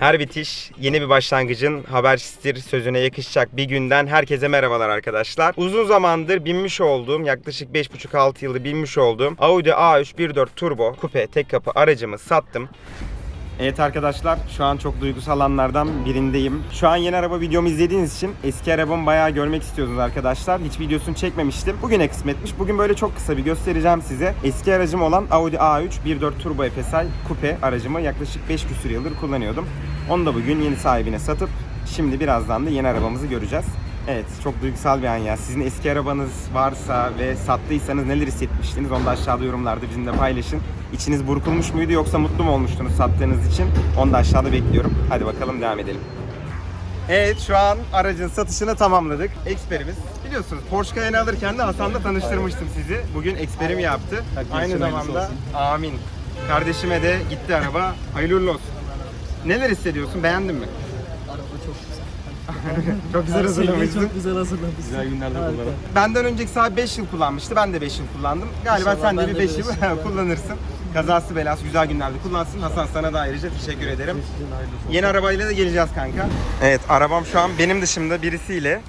Her bitiş yeni bir başlangıcın habercisidir sözüne yakışacak bir günden herkese merhabalar arkadaşlar. Uzun zamandır binmiş olduğum yaklaşık 5,5-6 yıldır binmiş olduğum Audi A3 1.4 Turbo kupe tek kapı aracımı sattım. Evet arkadaşlar şu an çok duygusal anlardan birindeyim. Şu an yeni araba videomu izlediğiniz için eski arabamı bayağı görmek istiyordunuz arkadaşlar. Hiç videosunu çekmemiştim. Bugüne kısmetmiş. Bugün böyle çok kısa bir göstereceğim size. Eski aracım olan Audi A3 1.4 Turbo FSI Coupe aracımı yaklaşık 5 küsur yıldır kullanıyordum. Onu da bugün yeni sahibine satıp şimdi birazdan da yeni arabamızı göreceğiz. Evet çok duygusal bir an ya. Sizin eski arabanız varsa ve sattıysanız neler hissetmiştiniz onu da aşağıda yorumlarda bizimle paylaşın. İçiniz burkulmuş muydu yoksa mutlu mu olmuştunuz sattığınız için? Onu da aşağıda bekliyorum. Hadi bakalım devam edelim. Evet şu an aracın satışını tamamladık. Eksperimiz. Biliyorsunuz Porsche Cayenne alırken de Hasan'la tanıştırmıştım sizi. Bugün eksperimi yaptı. Aynı zamanda amin. Kardeşime de gitti araba. Hayırlı uğurlu olsun. Neler hissediyorsun? Beğendin mi? Çok güzel. Hazırlamışsın. Çok güzel hazırlamışsın. Güzel günlerde kullanalım. Benden önceki sahibi 5 yıl kullanmıştı. Ben de 5 yıl kullandım. Galiba İnşallah sen de ben bir de 5 beş yıl yıl kullanırsın. Kazası belası güzel günlerde kullansın. Hasan sana da ayrıca teşekkür ederim. Yeni arabayla da geleceğiz kanka. Evet arabam şu an benim dışımda birisiyle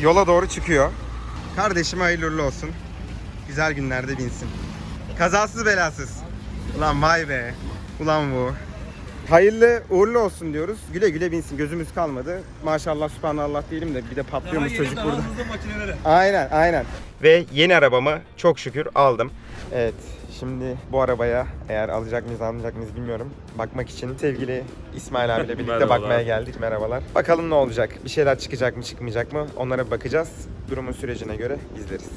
yola doğru çıkıyor. Kardeşime hayırlı uğurlu olsun. Güzel günlerde binsin. Kazasız belasız. Ulan vay be. Ulan bu. Hayırlı uğurlu olsun diyoruz. Güle güle binsin. Gözümüz kalmadı. Maşallah subhanallah diyelim de bir de patlıyormuş çocuk burada. Aynen aynen. Ve yeni arabamı çok şükür aldım. Evet şimdi bu arabaya eğer alacak mıyız almayacak mıyız bilmiyorum. Bakmak için sevgili İsmail abiyle birlikte Merhabalar. bakmaya geldik. Merhabalar. Bakalım ne olacak? Bir şeyler çıkacak mı çıkmayacak mı? Onlara bakacağız. Durumun sürecine göre izleriz.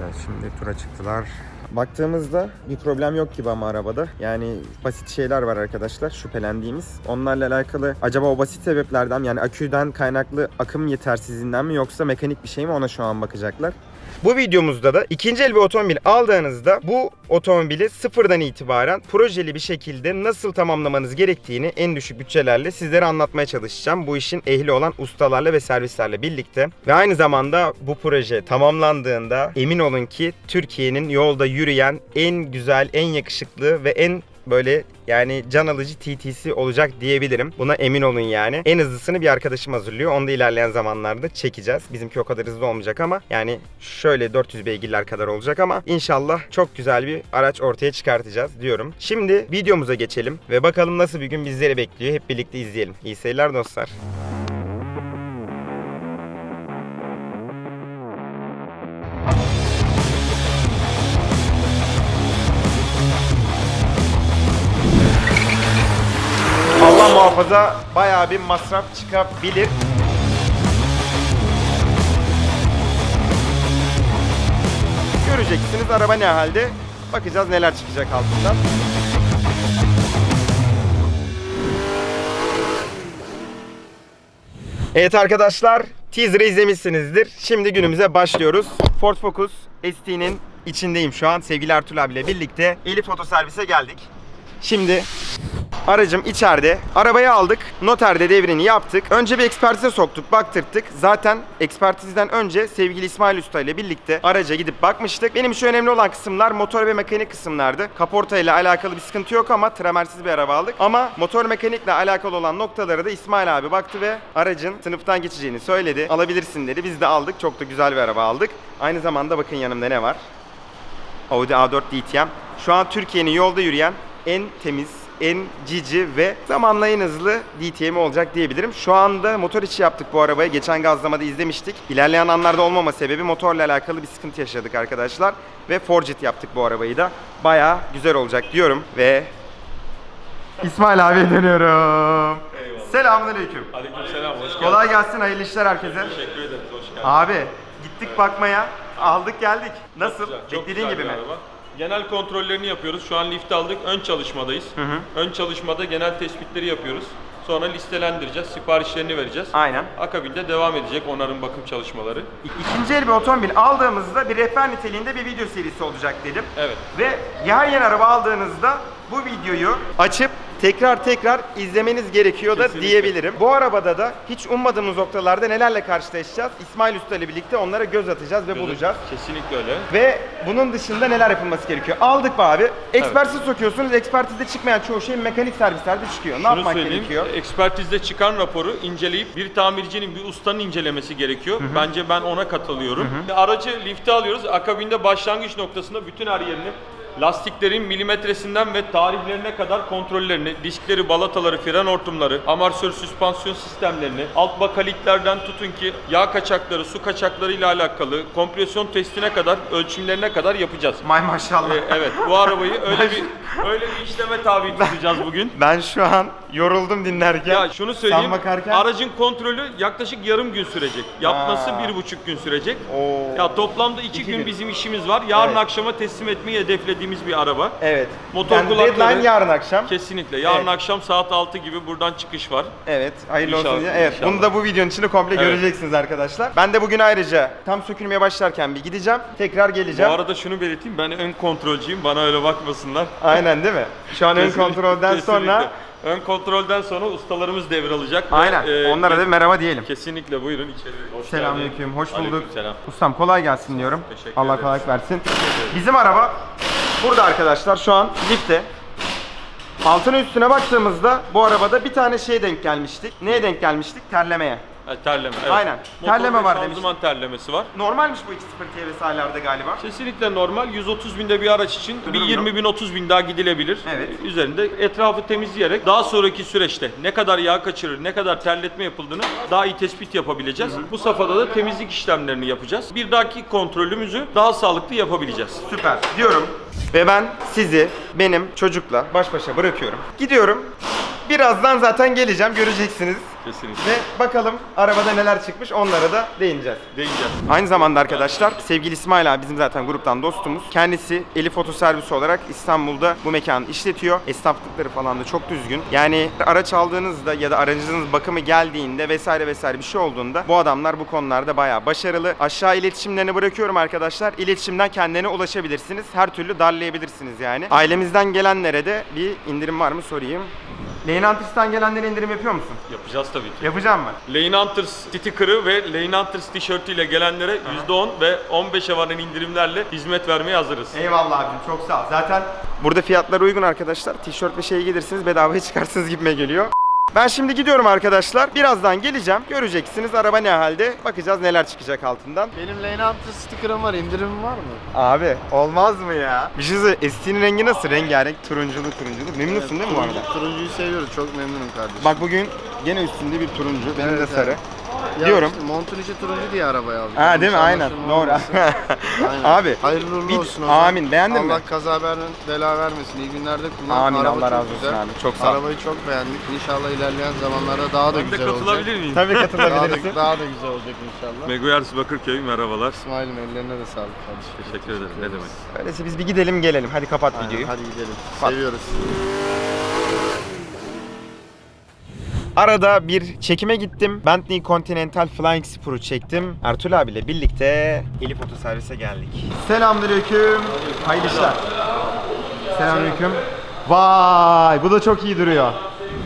Evet şimdi tura çıktılar. Baktığımızda bir problem yok gibi ama arabada. Yani basit şeyler var arkadaşlar şüphelendiğimiz. Onlarla alakalı acaba o basit sebeplerden yani aküden kaynaklı akım yetersizliğinden mi yoksa mekanik bir şey mi ona şu an bakacaklar. Bu videomuzda da ikinci el bir otomobil aldığınızda bu otomobili sıfırdan itibaren projeli bir şekilde nasıl tamamlamanız gerektiğini en düşük bütçelerle sizlere anlatmaya çalışacağım. Bu işin ehli olan ustalarla ve servislerle birlikte. Ve aynı zamanda bu proje tamamlandığında emin olun ki Türkiye'nin yolda yürüyen en güzel, en yakışıklı ve en böyle yani can alıcı TTC olacak diyebilirim. Buna emin olun yani. En hızlısını bir arkadaşım hazırlıyor. Onu da ilerleyen zamanlarda çekeceğiz. Bizimki o kadar hızlı olmayacak ama yani şöyle 400 beygirler kadar olacak ama inşallah çok güzel bir araç ortaya çıkartacağız diyorum. Şimdi videomuza geçelim ve bakalım nasıl bir gün bizleri bekliyor. Hep birlikte izleyelim. İyi seyirler dostlar. Muhafaza bayağı bir masraf çıkabilir. Göreceksiniz araba ne halde. Bakacağız neler çıkacak altından. Evet arkadaşlar, teaser'ı izlemişsinizdir. Şimdi günümüze başlıyoruz. Ford Focus ST'nin içindeyim şu an. Sevgili Ertuğrul abiyle birlikte Elif Otoservis'e geldik. Şimdi Aracım içeride. Arabayı aldık. Noterde devrini yaptık. Önce bir ekspertize soktuk, baktırttık. Zaten ekspertizden önce sevgili İsmail Usta ile birlikte araca gidip bakmıştık. Benim için önemli olan kısımlar motor ve mekanik kısımlardı. Kaporta ile alakalı bir sıkıntı yok ama tramersiz bir araba aldık. Ama motor mekanikle alakalı olan noktaları da İsmail abi baktı ve aracın sınıftan geçeceğini söyledi. Alabilirsin dedi. Biz de aldık. Çok da güzel bir araba aldık. Aynı zamanda bakın yanımda ne var? Audi A4 DTM. Şu an Türkiye'nin yolda yürüyen en temiz, en cici ve zamanla en hızlı DTM olacak diyebilirim. Şu anda motor içi yaptık bu arabayı. Geçen gazlamada izlemiştik. İlerleyen anlarda olmama sebebi motorla alakalı bir sıkıntı yaşadık arkadaşlar. Ve Forgit yaptık bu arabayı da. Baya güzel olacak diyorum ve İsmail abiye dönüyorum. Selamünaleyküm. Aleykümselam, hoş geldin. Kolay gelsin, hayırlı işler herkese. Teşekkür ederiz, hoş geldin. Abi gittik bakmaya, aldık geldik. Nasıl? Güzel, çok Beklediğin güzel gibi bir mi? araba. Genel kontrollerini yapıyoruz. Şu an lift aldık, ön çalışmadayız. Ön çalışmada genel tespitleri yapıyoruz. Sonra listelendireceğiz, siparişlerini vereceğiz. Aynen. Akabinde devam edecek onarım bakım çalışmaları. İkinci el bir otomobil aldığımızda bir rehber niteliğinde bir video serisi olacak dedim. Evet. Ve her yeni araba aldığınızda bu videoyu açıp tekrar tekrar izlemeniz gerekiyor da Kesinlikle. diyebilirim. Bu arabada da hiç ummadığımız noktalarda nelerle karşılaşacağız? İsmail Usta ile birlikte onlara göz atacağız ve bulacağız. Kesinlikle öyle. Ve bunun dışında neler yapılması gerekiyor? Aldık mı abi? Ekspertiz sokuyorsunuz. Ekspertizde çıkmayan çoğu şey mekanik servislerde çıkıyor. Ne Şunu yapmak söyleyeyim, gerekiyor? ekspertizde çıkan raporu inceleyip bir tamircinin, bir ustanın incelemesi gerekiyor. Bence ben ona katılıyorum. Aracı lifte alıyoruz. Akabinde başlangıç noktasında bütün her yerini lastiklerin milimetresinden ve tarihlerine kadar kontrollerini, diskleri, balataları, fren hortumları, amortisör süspansiyon sistemlerini, alt bakaliklerden tutun ki yağ kaçakları, su kaçakları ile alakalı kompresyon testine kadar, ölçümlerine kadar yapacağız. May maşallah. Ee, evet, bu arabayı öyle bir öyle bir işleme tabi tutacağız bugün. Ben şu an yoruldum dinlerken. Ya şunu söyleyeyim, Sen bakarken. aracın kontrolü yaklaşık yarım gün sürecek. Yapması Aa. bir buçuk gün sürecek. Oo. Ya toplamda iki, İki gün gün. bizim işimiz var. Yarın Evet. akşama teslim etmeyi hedeflediğimiz bir araba. Evet. Motor yani kulakları- deadline yarın akşam. Kesinlikle. Yarın Evet. akşam saat 6 gibi buradan çıkış var. Evet, hayırlı olsun. İnşallah, diye. Evet, inşallah. bunu da bu videonun içinde komple Evet. göreceksiniz arkadaşlar. Ben de bugün ayrıca tam sökülmeye başlarken bir gideceğim. Tekrar Bu geleceğim. arada şunu belirteyim, ben ön kontrolcüyüm. Bana öyle bakmasınlar. Aynen değil mi? Şu an ön kontrolden sonra Ön kontrolden sonra ustalarımız devralacak. ve, Aynen. e, Onlara da merhaba diyelim. Kesinlikle buyurun içeri. Hoş Selamünaleyküm. Hoş bulduk. Aleykümselam. Ustam kolay gelsin diyorum. Teşekkür Allah ederiz. kolaylık versin. Bizim araba burada arkadaşlar şu an lifte. Altına üstüne baktığımızda bu arabada bir tane şeye denk gelmiştik. Neye denk gelmiştik? Terlemeye. Ha, terleme. Evet. Aynen. Motor Terleme ve var şanzıman terlemesi var. Normalmiş bu 2.0 TVS'lerde galiba. Kesinlikle normal. 130 binde bir araç için bir Durum 20 bin 30 bin daha gidilebilir. Evet. Üzerinde etrafı temizleyerek daha sonraki süreçte ne kadar yağ kaçırır, ne kadar terletme yapıldığını daha iyi tespit yapabileceğiz. Bu safhada da temizlik işlemlerini yapacağız. Bir dahaki kontrolümüzü daha sağlıklı yapabileceğiz. Süper diyorum. Ve ben sizi benim çocukla baş başa bırakıyorum. Gidiyorum. Birazdan zaten geleceğim göreceksiniz. Kesinlikle. Ve bakalım arabada neler çıkmış onlara da değineceğiz. Değineceğiz. Aynı zamanda arkadaşlar sevgili İsmail abi bizim zaten gruptan dostumuz. Kendisi Elif Oto Servisi olarak İstanbul'da bu mekanı işletiyor. Esnaflıkları falan da çok düzgün. Yani araç aldığınızda ya da aracınız bakımı geldiğinde vesaire vesaire bir şey olduğunda bu adamlar bu konularda bayağı başarılı. Aşağı iletişimlerini bırakıyorum arkadaşlar. İletişimden kendine ulaşabilirsiniz. Her türlü darlayabilirsiniz yani. Ailemizden gelenlere de bir indirim var mı sorayım. Lane Hunters'tan gelenlere indirim yapıyor musun? Yapacağız tabii ki. Yapacağım mı? Lane Hunters sticker'ı ve Lane Hunters tişörtüyle gelenlere %10 ve 15'e varan indirimlerle hizmet vermeye hazırız. Eyvallah abim çok sağ ol. Zaten burada fiyatlar uygun arkadaşlar. Tişört ve şey gelirsiniz bedavaya çıkarsınız gibime geliyor. Ben şimdi gidiyorum arkadaşlar. Birazdan geleceğim. Göreceksiniz araba ne halde. Bakacağız neler çıkacak altından. Benim Lane Hunter sticker'ım var. indirimim var mı? Abi olmaz mı ya? Bir şey söyle. ST'nin rengi nasıl? Rengarenk turunculu turunculu. Memnunsun değil mi bu arada? Turuncu- Turuncuyu seviyoruz. Çok memnunum kardeşim. Bak bugün gene üstünde bir turuncu. Benim Evet, de sarı. Ya diyorum. işte montun içi turuncu diye arabaya aldım. Ha değil mi? Yanlış Aynen. anlaşılma Doğru. olmasın. Aynen. Abi. Hayırlı uğurlu bir- olsun zaman. Amin. Beğendin mi? Allah kaza ver- bela vermesin. İyi günlerde kullan. Amin, Araba Allah çok razı olsun güzel. abi. Çok sağ ol. Arabayı çok beğendik. İnşallah ilerleyen zamanlarda daha da Ben de güzel olacak. katılabilir miyim? Tabii Daha katılabilirsin. da, daha da güzel olacak inşallah. Megoyers Bakırköy merhabalar. İsmail'im ellerine de sağlık kardeşim. Teşekkür ederim. Ne demek? Öyleyse biz bir gidelim gelelim. Hadi kapat Aynen, videoyu. hadi gidelim. Bak. Seviyoruz. Arada bir çekime gittim. Bentley Continental Flying Spur'u çektim. Ertuğrul abiyle birlikte Elif Oto Servis'e geldik. Selamünaleyküm. Hayırlı işler. Selamünaleyküm. Vay bu da çok iyi duruyor.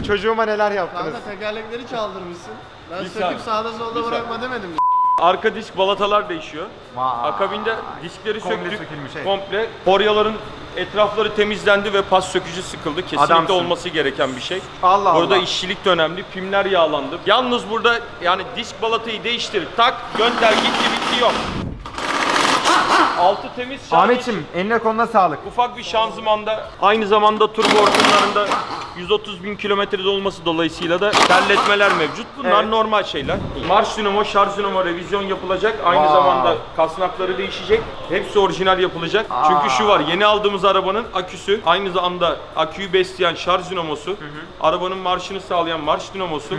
Çocuğuma neler yaptınız? Kanka tekerlekleri çaldırmışsın. Ben Bir söküp saniye. sağda solda Bir bırakma demedim mi? Arka disk balatalar değişiyor. Vay. Akabinde diskleri Komple söktük. sökülmüş, evet. Komple. Poryaların etrafları temizlendi ve pas sökücü sıkıldı. Kesinlikle Adamsın. olması gereken bir şey. Allah Burada Allah. işçilik de önemli. Pimler yağlandı. Yalnız burada yani disk balatayı değiştir, tak, gönder, gitti, bitti yok. Altı temiz. sadece Ahmetçim eline koluna sağlık. Ufak bir şanzımanda aynı zamanda turbo hortumlarında 130 bin kilometrede olması dolayısıyla da terletmeler mevcut. Bunlar Evet. normal şeyler. Marş dinamo, şarj dinamo revizyon yapılacak. Aynı Wow. zamanda kasnakları değişecek. Hepsi orijinal yapılacak. Çünkü şu var yeni aldığımız arabanın aküsü aynı zamanda aküyü besleyen şarj dinamosu, arabanın marşını sağlayan marş dinamosu.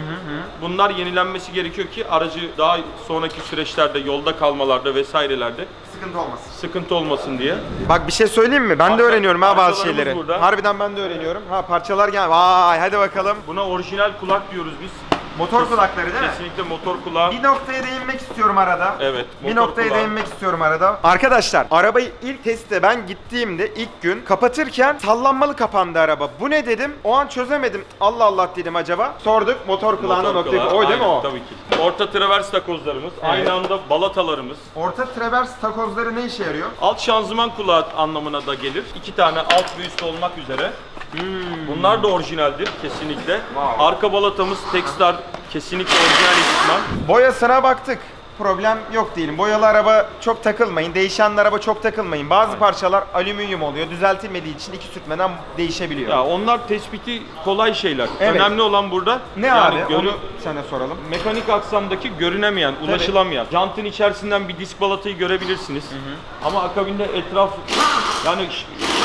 Bunlar yenilenmesi gerekiyor ki aracı daha sonraki süreçlerde yolda kalmalarda vesairelerde Sıkıntı olmasın. sıkıntı olmasın diye. Bak bir şey söyleyeyim mi? Ben de Parça- öğreniyorum ha bazı parçalarımız şeyleri. burada. Harbiden ben de öğreniyorum. Ha parçalar gel. Vay hadi bakalım. Buna orijinal kulak diyoruz biz. Motor Kes- kulakları değil mi? Kesinlikle motor kulağı. Bir noktaya değinmek istiyorum arada. Evet, Bir motor noktaya kulağı. değinmek istiyorum arada. Arkadaşlar arabayı ilk testte ben gittiğimde ilk gün kapatırken sallanmalı kapandı araba. Bu ne dedim? O an çözemedim. Allah Allah dedim acaba. Sorduk motor kulağına Motor noktayı. kulağı, O değil mi aynen, o? Tabii ki. Orta travers takozlarımız, Evet. aynı anda balatalarımız. Orta travers takozları ne işe yarıyor? Alt şanzıman kulağı anlamına da gelir. İki tane alt ve üst olmak üzere. Bunlar da orijinaldir kesinlikle. Hmm. Wow. Arka balatamız Textar kesinlikle orijinal ekipman. Boyasına baktık. Problem yok diyelim. Boyalı araba çok takılmayın. Değişen araba çok takılmayın. Bazı parçalar alüminyum oluyor. Düzeltilmediği için iki sürtmeden değişebiliyor. Ya onlar tespiti kolay şeyler. Evet. Önemli olan burada ne yani abi? görü- Onu sana soralım. mekanik aksamdaki görünemeyen, ulaşılamayan. Jantın içerisinden bir disk balatayı görebilirsiniz. Ama akabinde etraf yani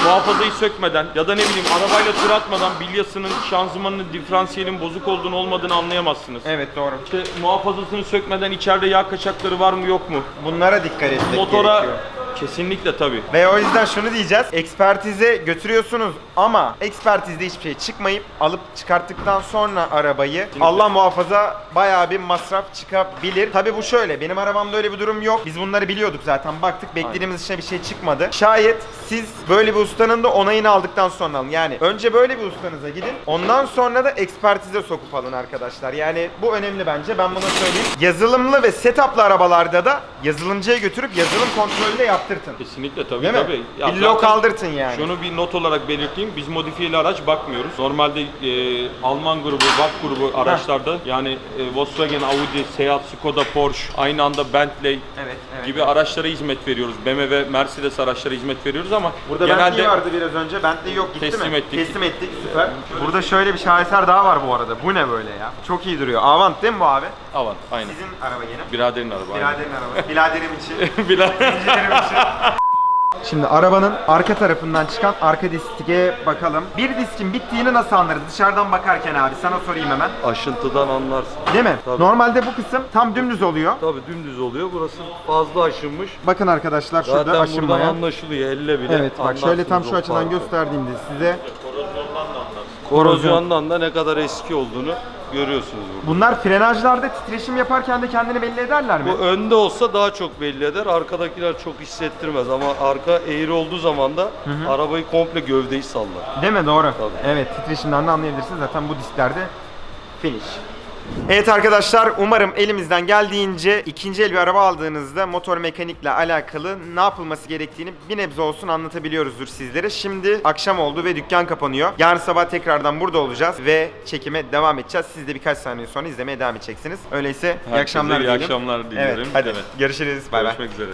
muhafazayı sökmeden ya da ne bileyim arabayla tur atmadan bilyasının, şanzımanının, diferansiyelin bozuk olduğunu olmadığını anlayamazsınız. Evet doğru. İşte muhafazasını sökmeden içeride yağ kaçakları var mı yok mu? Bunlara dikkat etmek Motora gerekiyor. Kesinlikle tabii. Ve o yüzden şunu diyeceğiz. Ekspertize götürüyorsunuz ama ekspertizde hiçbir şey çıkmayıp alıp çıkarttıktan sonra arabayı Allah muhafaza bayağı bir masraf çıkabilir. Tabi bu şöyle. Benim arabamda öyle bir durum yok. Biz bunları biliyorduk zaten. Baktık beklediğimiz işte bir şey çıkmadı. Şayet siz böyle bir ustanın da onayını aldıktan sonra alın. Yani önce böyle bir ustanıza gidin. Ondan sonra da ekspertize sokup alın arkadaşlar. Yani bu önemli bence. Ben bunu söyleyeyim. Yazılımlı ve setuplı arabalarda da yazılımcıya götürüp yazılım kontrolü de yaptırtın. Kesinlikle tabii Değil mi? tabii. Ya Bir zaten yani. Şunu bir not olarak belirteyim. Biz modifiyeli araç bakmıyoruz. Normalde e, Alman grubu, VAK grubu araçlarda yani e, Volkswagen, Audi, Seat, Skoda, Porsche, aynı anda Bentley Evet, evet. gibi araçlara hizmet veriyoruz. BMW, Mercedes araçlara hizmet veriyoruz ama Burada genelde Bentley vardı biraz önce. Bentley yok gitti Teslim mi? ettik. Teslim ettik. Süper. Burada şöyle bir şaheser daha var bu arada. Bu ne böyle ya? Çok iyi duruyor. Avant değil mi bu abi? Avant, aynen. Sizin araba yine. Biraderin araba. aynen. Biraderin arabası. Biraderim için. Birader. İçin. Şimdi arabanın arka tarafından çıkan arka diske bakalım. Bir diskin bittiğini nasıl anlarız? Dışarıdan bakarken abi sana sorayım hemen. Aşıntıdan anlarsın. Değil mi? Tabii. Normalde bu kısım tam dümdüz oluyor. Tabii dümdüz oluyor. Burası fazla aşınmış. Bakın arkadaşlar şurada Zaten buradan aşınmaya. anlaşılıyor elle bile. Evet bak şöyle tam şu açıdan gösterdiğimde size Korozyondan da ne kadar eski olduğunu görüyorsunuz burada. Bunlar frenajlarda titreşim yaparken de kendini belli ederler mi? Bu önde olsa daha çok belli eder. Arkadakiler çok hissettirmez ama arka eğri olduğu zaman da arabayı komple gövdeyi sallar. Değil mi? Doğru. Tabii. Evet titreşimden de anlayabilirsiniz. Zaten bu disklerde finish. Evet arkadaşlar umarım elimizden geldiğince ikinci el bir araba aldığınızda motor mekanikle alakalı ne yapılması gerektiğini bir nebze olsun anlatabiliyoruzdur sizlere. Şimdi akşam oldu ve dükkan kapanıyor. Yarın sabah tekrardan burada olacağız ve çekime devam edeceğiz. Siz de birkaç saniye sonra izlemeye devam edeceksiniz. Öyleyse iyi Herkese akşamlar iyi diyelim. akşamlar diliyorum. Evet hadi Evet. görüşürüz. Bay bay. Görüşmek üzere.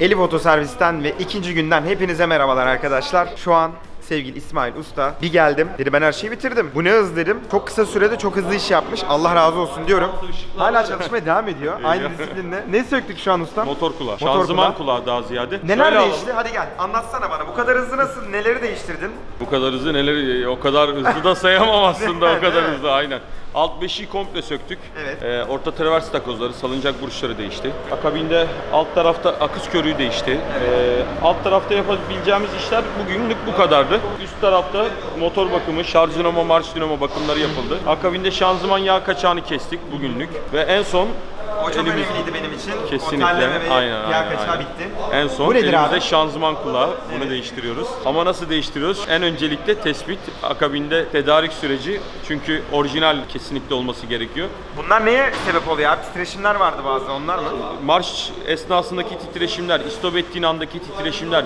Elif Otoservis'ten ve ikinci günden hepinize merhabalar arkadaşlar. Şu an sevgili İsmail Usta bir geldim. Dedi ben her şeyi bitirdim. Bu ne hız dedim. Çok kısa sürede çok hızlı iş yapmış. Allah razı olsun diyorum. Hala çalışmaya devam ediyor. Aynı disiplinle. Ne söktük şu an ustam? Motor kulağı. Motor Şanzıman kulağı. kulağı daha ziyade. Neler Şöyle alalım. değişti? Hadi gel anlatsana bana. Bu kadar hızlı nasıl? Neleri değiştirdin? Bu kadar hızlı neler o kadar hızlı da sayamam aslında o kadar hızlı aynen. Alt beşiği komple söktük. Evet. Ee, orta travers takozları, salıncak burçları değişti. Akabinde alt tarafta akış körüğü değişti. Ee, alt tarafta yapabileceğimiz işler bugünlük bu kadardı. Üst tarafta motor bakımı, şarj dinamo, marş dinamo bakımları yapıldı. Akabinde şanzıman yağ kaçağını kestik bugünlük. Ve en son O çok elimiz- önemliydi benim için. Kesinlikle. Otelleme ve Aynen, aynen, aynen. bitti. En son Bu elimizde abi? şanzıman kulağı. Bunu değiştiriyoruz. Ama nasıl değiştiriyoruz? En öncelikle tespit, akabinde tedarik süreci. Çünkü orijinal kesinlikle olması gerekiyor. Bunlar neye sebep oluyor abi? Titreşimler vardı bazı onlar mı? Marş esnasındaki titreşimler, istop ettiğin andaki titreşimler,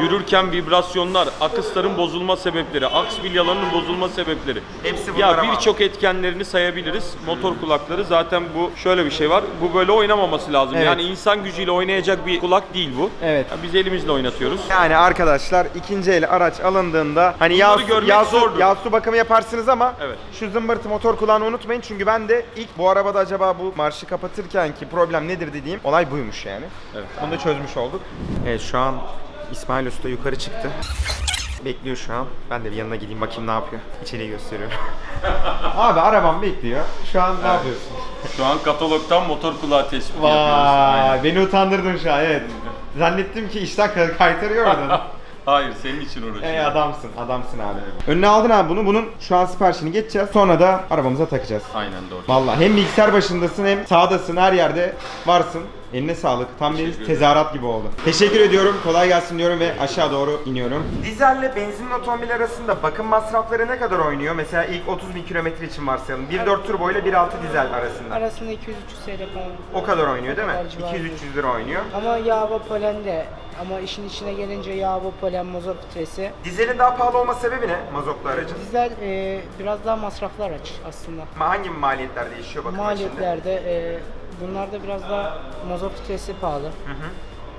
yürürken vibrasyonlar, akısların bozulma sebepleri, aks bilyalarının bozulma sebepleri. Hepsi bunlara Ya birçok etkenlerini sayabiliriz. Motor kulakları zaten bu şöyle bir şey var. Bu böyle oynamaması lazım. Evet. Yani insan gücüyle oynayacak bir kulak değil bu. Evet. Ya biz elimizle oynatıyoruz. Yani arkadaşlar ikinci el araç alındığında hani yağ, yağ, zordur. yağ su bakımı yaparsınız ama Evet. şu zımbırtı motor kulağını unutmayın çünkü ben de ilk bu arabada acaba bu marşı kapatırken ki problem nedir dediğim olay buymuş yani. Evet. Bunu da çözmüş olduk. Evet şu an İsmail Usta yukarı çıktı. Bekliyor şu an. Ben de bir yanına gideyim bakayım ne yapıyor. İçeriği gösteriyorum. Abi arabam bekliyor. Şu an ne yapıyorsun? Şu an katalogdan motor kulağı tespiti yapıyoruz. Vay Aynen. beni utandırdın şu an evet. Zannettim ki işten kay- kaytarıyor oradan. Hayır senin için uğraşıyorum. Ey adamsın, adamsın abi. Önüne aldın abi bunu. Bunun şu an siparişini geçeceğiz. Sonra da arabamıza takacağız. Aynen doğru. Vallahi hem bilgisayar başındasın hem sağdasın her yerde varsın. Eline sağlık. Tam bir tezahürat gibi oldu. Teşekkür ediyorum. Kolay gelsin diyorum ve aşağı doğru iniyorum. Dizelle benzinli otomobil arasında bakım masrafları ne kadar oynuyor? Mesela ilk 30 bin kilometre için varsayalım. 1.4 turbo ile 1.6 dizel arasında. Arasında 200-300 TL falan. O kadar oynuyor değil mi? O civarında. 200-300 lira oynuyor. Ama yağ ve polen de ama işin içine gelince yağ ve polen mazot filtresi. Dizelin daha pahalı olma sebebi ne mazotlu aracın? Dizel e, biraz daha masraflı araç aslında. Ama Hangi maliyetler değişiyor bakım içinde? Maliyetlerde e, bunlarda biraz daha mazot filtresi pahalı.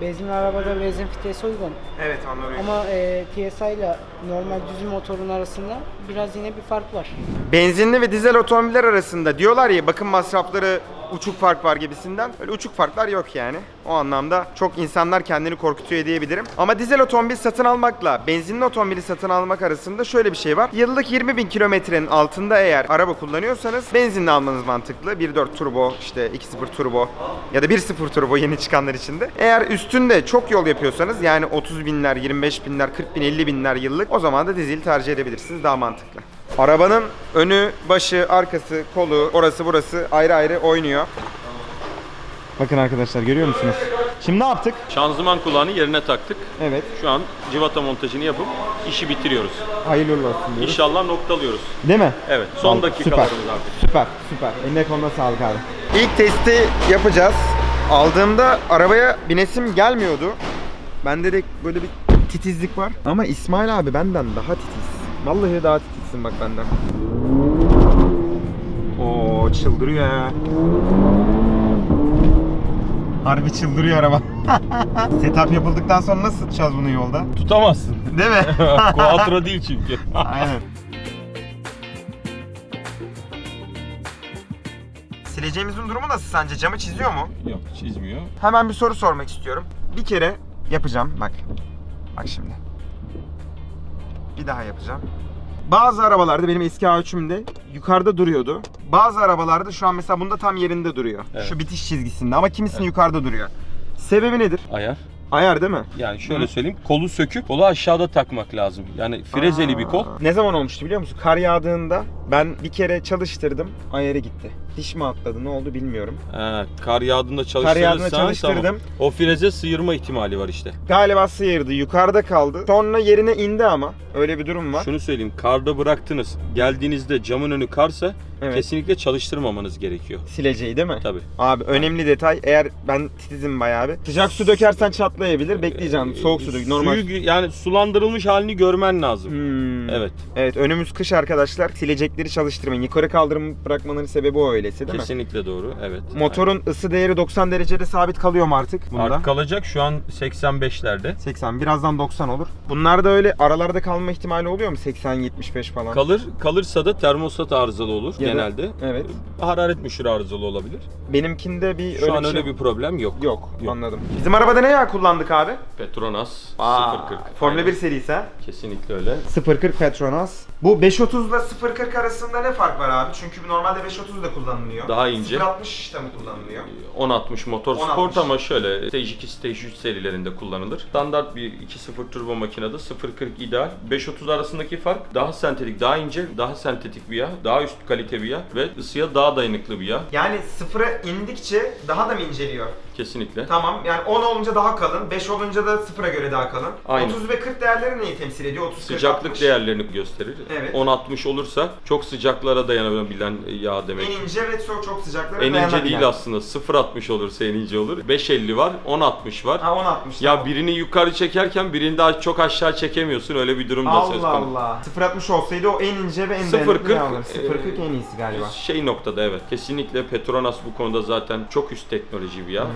Benzin arabada benzin filtresi uygun. Evet anlıyorum. Ama e, TSI ile normal düz motorun arasında biraz yine bir fark var. Benzinli ve dizel otomobiller arasında diyorlar ya bakım masrafları uçuk fark var gibisinden. Öyle uçuk farklar yok yani. O anlamda çok insanlar kendini korkutuyor diyebilirim. Ama dizel otomobil satın almakla benzinli otomobili satın almak arasında şöyle bir şey var. Yıllık 20 bin kilometrenin altında eğer araba kullanıyorsanız benzinli almanız mantıklı. 1.4 turbo, işte 2.0 turbo ya da 1.0 turbo yeni çıkanlar içinde. Eğer üstünde çok yol yapıyorsanız yani 30 binler, 25 binler, 40 bin, 50 binler yıllık o zaman da dizel tercih edebilirsiniz. Daha mantıklı. Arabanın önü, başı, arkası, kolu, orası burası ayrı ayrı oynuyor. Bakın arkadaşlar görüyor musunuz? Şimdi ne yaptık? Şanzıman kulağını yerine taktık. Evet. Şu an civata montajını yapıp işi bitiriyoruz. Hayırlı uğurlu olsun diyoruz. İnşallah noktalıyoruz. Değil mi? Evet. Son Vallahi dakikalarımız süper. artık. Süper, süper. Eline koluna sağlık abi. İlk testi yapacağız. Aldığımda arabaya binesim gelmiyordu. Bende de böyle bir titizlik var. Ama İsmail abi benden daha titiz. Vallahi daha titizsin bak benden. Oo çıldırıyor ya. Harbi çıldırıyor araba. Setup yapıldıktan sonra nasıl tutacağız bunu yolda? Tutamazsın. Değil mi? Quattro değil çünkü. Aynen. Sileceğimizin durumu nasıl sence? Camı çiziyor mu? Yok çizmiyor. Hemen bir soru sormak istiyorum. Bir kere yapacağım. Bak. Bak şimdi. Bir daha yapacağım. Bazı arabalarda benim eski A3'ümde yukarıda duruyordu. Bazı arabalarda şu an mesela bunda tam yerinde duruyor. Evet. Şu bitiş çizgisinde ama kimisinin yukarıda duruyor. Sebebi nedir? Ayar. Ayar değil mi? Yani şöyle söyleyeyim. Kolu söküp kolu aşağıda takmak lazım. Yani frezeli bir kol. Aa, Ne zaman olmuştu biliyor musun? Kar yağdığında ben bir kere çalıştırdım. Ayarı gitti. Diş mi atladı ne oldu bilmiyorum. Ha, kar yağdığında Kar yağdığında çalıştırırsan çalıştırdım. tamam. O freze sıyırma ihtimali var işte. Galiba sıyırdı. Yukarıda kaldı. Sonra yerine indi ama. Öyle bir durum var. Şunu söyleyeyim. Karda bıraktınız. Geldiğinizde camın önü karsa Evet. kesinlikle çalıştırmamanız gerekiyor. Sileceği değil mi? Tabii. Abi önemli detay. Eğer ben titizim bayağı bir. Sıcak su dökersen çatlayabilir. Bekleyeceğim. Soğuk su dök. Normal. Suyu yani sulandırılmış halini görmen lazım. Hmm. Evet. Evet önümüz kış arkadaşlar. Silecekleri çalıştırmayın. Yukarı kaldırıp bırakmanın sebebi o öylesi değil mi? Kesinlikle doğru. Evet. Motorun ısı değeri 90 derecede sabit kalıyor mu artık bunda? Artık kalacak şu an 85'lerde. 80 birazdan 90 olur. Bunlarda öyle aralarda kalma ihtimali oluyor mu? 80 75 falan. Kalır kalırsa da termostat arızalı olur Ya da- genelde. evet. Hararet müşürü arızalı olabilir. Benimkinde bir Şu öyle an bir öyle şey bir problem yok. yok. Yok. Anladım. Bizim arabada ne yağ kullandık abi? Petronas Aa, 040. Formula Aynen. 1 serisi ha? Kesinlikle öyle. 040 Petronas. Bu 530 ile 040 arasında ne fark var abi? Çünkü normalde 530 da kullanılıyor. Daha ince. 060 da mı kullanılıyor? 1060 motor 1060. sport ama şöyle Stage 2, Stage 3 serilerinde kullanılır. Standart bir 2.0 turbo makinede 0.40 ideal. 530 arasındaki fark daha sentetik, daha ince, daha sentetik bir yağ, daha üst kalite bir yağ ve ısıya daha dayanıklı bir yağ. Yani sıfıra indikçe daha da mı inceliyor? Kesinlikle. Tamam yani 10 olunca daha kalın, 5 olunca da sıfıra göre daha kalın. Aynen. 30 ve 40 değerleri neyi temsil ediyor? 30 40, Sıcaklık 60. değerlerini gösterir. Evet. 10-60 olursa çok sıcaklara dayanabilen yağ demek. En ince ve çok çok sıcaklara En ince değil aslında. 0.60 olursa en ince olur. 5.50 var, 10.60 var. Ha 10 60. Ya birini yukarı çekerken birini daha çok aşağı çekemiyorsun. Öyle bir durum da söz Allah konusu. Allah. 0.60 olsaydı o en ince ve en 0.40, dayanıklı yağ olur. 0.40 e, en iyisi galiba. Şey noktada evet. Kesinlikle Petronas bu konuda zaten çok üst teknoloji bir yağ. Hmm,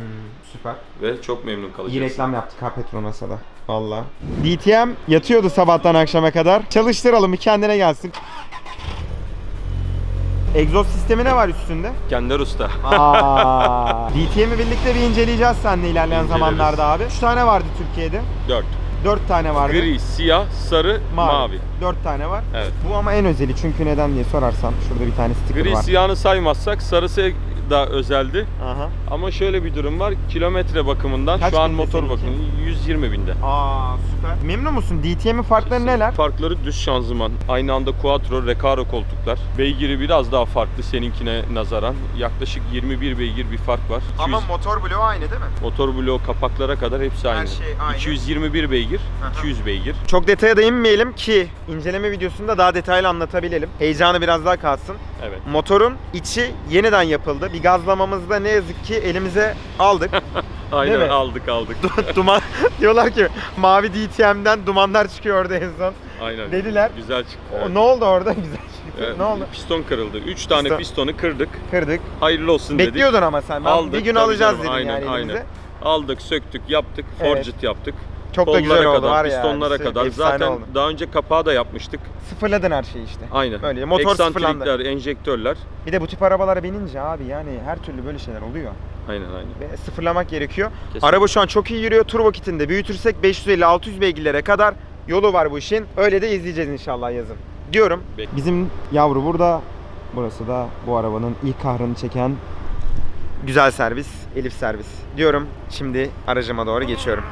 süper. Ve çok memnun İyi kalacağız. reklam yaptık ha Petronas'a da. Valla. DTM yatıyordu sabahtan akşama kadar. Çalıştıralım bir kendine gelsin. Egzoz sistemi ne var üstünde? Kender Usta. Aa, DTM'i birlikte bir inceleyeceğiz seninle ilerleyen İnceleriz. zamanlarda abi. 3 tane vardı Türkiye'de. 4. 4 tane vardı. Gri, siyah, sarı, mavi. 4 tane var. Evet. Bu ama en özeli çünkü neden diye sorarsan şurada bir tane sticker Gri var. siyahını saymazsak sarısı daha özeldi. Aha. Ama şöyle bir durum var. Kilometre bakımından Kaç şu an binde motor seninki? bakımından 120 binde. Aa süper. Memnun musun? DTM'in farkları neler? Farkları düz şanzıman. Aynı anda Quattro, Recaro koltuklar. Beygiri biraz daha farklı seninkine nazaran. Yaklaşık 21 beygir bir fark var. 200 motor bloğu aynı değil mi? Motor bloğu kapaklara kadar hepsi aynı. şey aynı. 221 beygir, 200 beygir. Çok detaya değinmeyelim ki inceleme videosunda daha detaylı anlatabilelim. Heyecanı biraz daha kalsın. Evet. Motorun içi yeniden yapıldı. Bir gazlamamızda ne yazık ki elimize aldık. Aynen mi? aldık aldık. Duman diyorlar ki mavi DTM'den dumanlar çıkıyordu en son. Aynen. Dediler. Güzel çıktı. O, evet. ne oldu orada? Güzel çıktı. Evet, Ne oldu? Piston kırıldı. 3 tane Piston- pistonu kırdık. Kırdık. Hayırlı olsun dedik. Bekliyordun ama sen. Ben Aldık. bir gün tabii alacağız canım, dedin aynen, yani aynen. Aldık, söktük, yaptık, Evet. forged yaptık. Çok da güzel oldu kadar, var ya. pistonlara Şey, kadar. efsane Zaten oldu. daha önce kapağı da yapmıştık. Sıfırladın her şeyi işte. Aynen. Böyle motor sıfırlandı. Enjektörler. Bir de bu tip arabalara binince abi yani her türlü böyle şeyler oluyor. Aynen aynen. Ve sıfırlamak gerekiyor. Kesinlikle. Araba şu an çok iyi yürüyor. Turbo kitinde büyütürsek 550-600 beygirlere kadar yolu var bu işin. Öyle de izleyeceğiz inşallah yazın. Diyorum. Bek- Bizim yavru burada. Burası da bu arabanın ilk kahrını çeken güzel servis, Elif servis. Diyorum. Şimdi aracıma doğru geçiyorum.